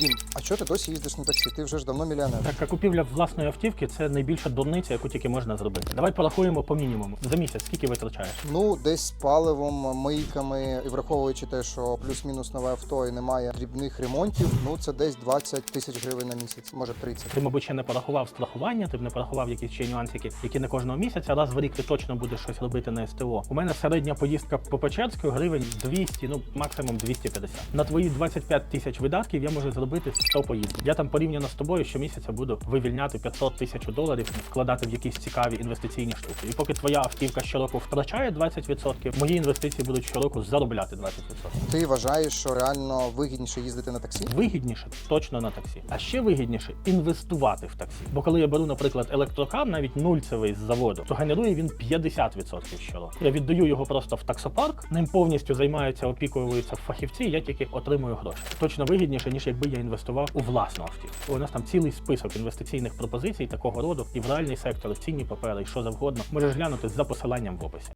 Дім, а чого ти досі їздиш на таксі? Ти вже ж давно мільйонер. Так, а купівля власної автівки це найбільша дурниця, яку тільки можна зробити. Давай порахуємо по мінімуму. За місяць скільки витрачаєш? Ну, десь з паливом, мийками, і враховуючи те, що плюс-мінус нове авто і немає дрібних ремонтів, ну це десь 20 тисяч гривень на місяць, може 30. Ти, мабуть, ще не порахував страхування, ти б не порахував якісь ще нюансики, які не кожного місяця. Раз в рік ти точно будеш щось робити на СТО. У мене середня поїздка по Печерську гривень 200, ну максимум 250. На твої 25 тисяч видатків я можу зробити 100 поїздок. Я там порівняно з тобою щомісяця буду вивільняти 500 тисяч доларів, вкладати в якісь цікаві інвестиційні штуки. І поки твоя автівка щороку втрачає 20%, мої інвестиції будуть щороку заробляти 20%. Ти вважаєш, що реально вигідніше їздити на таксі? Вигідніше точно на таксі. А ще вигідніше інвестувати в таксі. Бо коли я беру, наприклад, електрокар, навіть нульцевий з заводу, то генерує він 50% щороку. Я віддаю його просто в таксопарк, ним повністю займаються, опікуються фахівці. Я тільки отримую гроші. Точно вигідніше, ніж якби я інвестував у власну автівку. У нас там цілий список інвестиційних пропозицій такого роду і в реальний сектор, в цінні папери, і що завгодно. Можеш глянути за посиланням в описі.